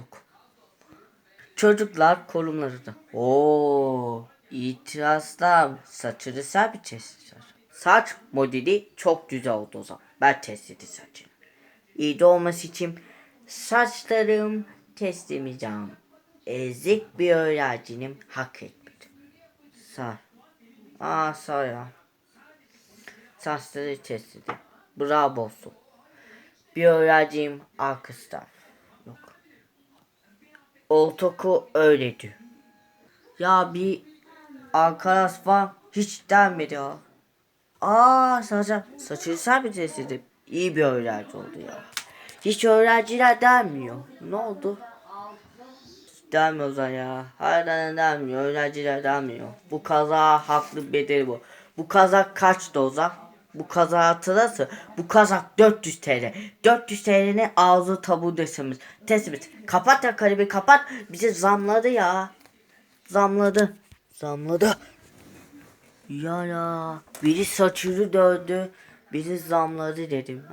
ortaokul. Çocuklar korumları da. Oo, itirazlar saçını sen mi test Saç modeli çok güzel oldu o zaman. Ben test ettim saçını. İyi de olması için saçlarım test edeceğim. Ezik bir öğrencinin hak etmedi. Sağ. Aa sağ ya. Saçları test edin. Bravo olsun. Bir öğrencim arkadaşlar. Yok. Ortaokul öyle. Ya bir arkadaş var hiç denmedi ya. Aa saça, saçını test edip iyi bir öğrenci oldu ya. Hiç öğrenciler denmiyor. Ne oldu? Denmiyor o zaman ya. Harbiden denmiyor. Öğrenciler denmiyor. Bu kaza haklı bedeli bu. Bu kazak kaçtı o zaman? Bu kazak hatırlasın. Bu kazak 400 TL. 400 TL'nin ağzı tabu desemiz. Tespit. Kapat ya kalibi kapat. Bize zamladı ya. Zamladı. Zamladı. Ya ya. Biri saçını döndü. Biri zamladı dedim.